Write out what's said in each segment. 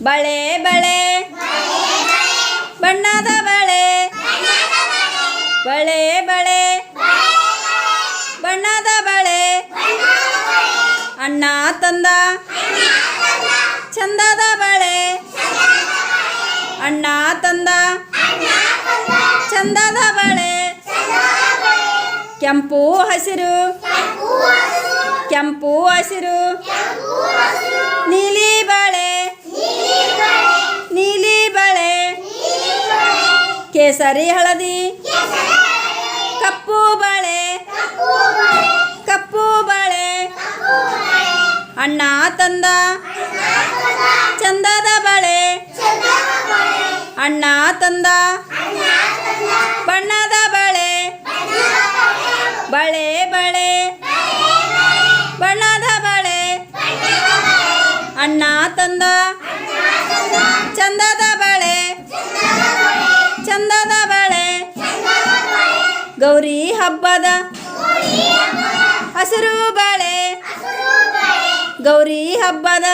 ಬಳೆ ಬಳೆ ಬಣ್ಣದ ಬಳೆ ಬಳೆ ಬಳೆ ಬಣ್ಣದ ಬಳೆ ಅಣ್ಣ ತಂದ ಚಂದದ ಬಳೆ ಅಣ್ಣ ತಂದ ಚಂದದ ಬಳೆ ಕೆಂಪು ಹಸಿರು ಕೆಂಪು ಹಸಿರು ನೀಲಿ ಕೇಸರಿ ಹಳದಿ. ಕಪ್ಪು ಬಳೆ. ಕಪ್ಪು ಬಳೆ. ಅಣ್ಣ ತಂದ. ಚಂದದ ಬಳೆ. ಅಣ್ಣ ತಂದ. ಬಣ್ಣದ ಬಳೆ. ಬಳೆ ಬಳೆ. ಬಣ್ಣದ ಬಳೆ. ಅಣ್ಣ ತಂದ. ಚಂದದ ಬಳೆ. ಗೌರಿ ಹಬ್ಬದ ಹಸಿರು ಬಳೆ. ಗೌರಿ ಹಬ್ಬದ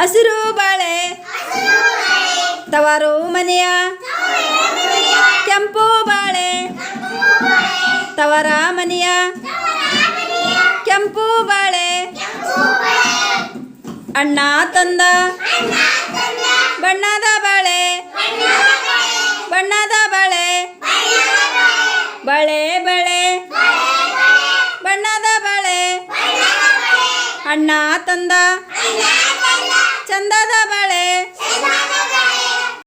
ಹಸಿರು ಬಳೆ. ತವರು ಮನೆಯ ಕೆಂಪು ಬಾಳೆ. ತವರ ಮನೆಯ ಕೆಂಪು ಬಾಳೆ. ಅಣ್ಣ ತಂದ ಬಣ್ಣದ ಬಳೆ. ಬಳೆ ಬಳೆ. ಬಣ್ಣದ ಬಳೆ. ಅಣ್ಣ ತಂದ. ಚಂದದ ಬಳೆ.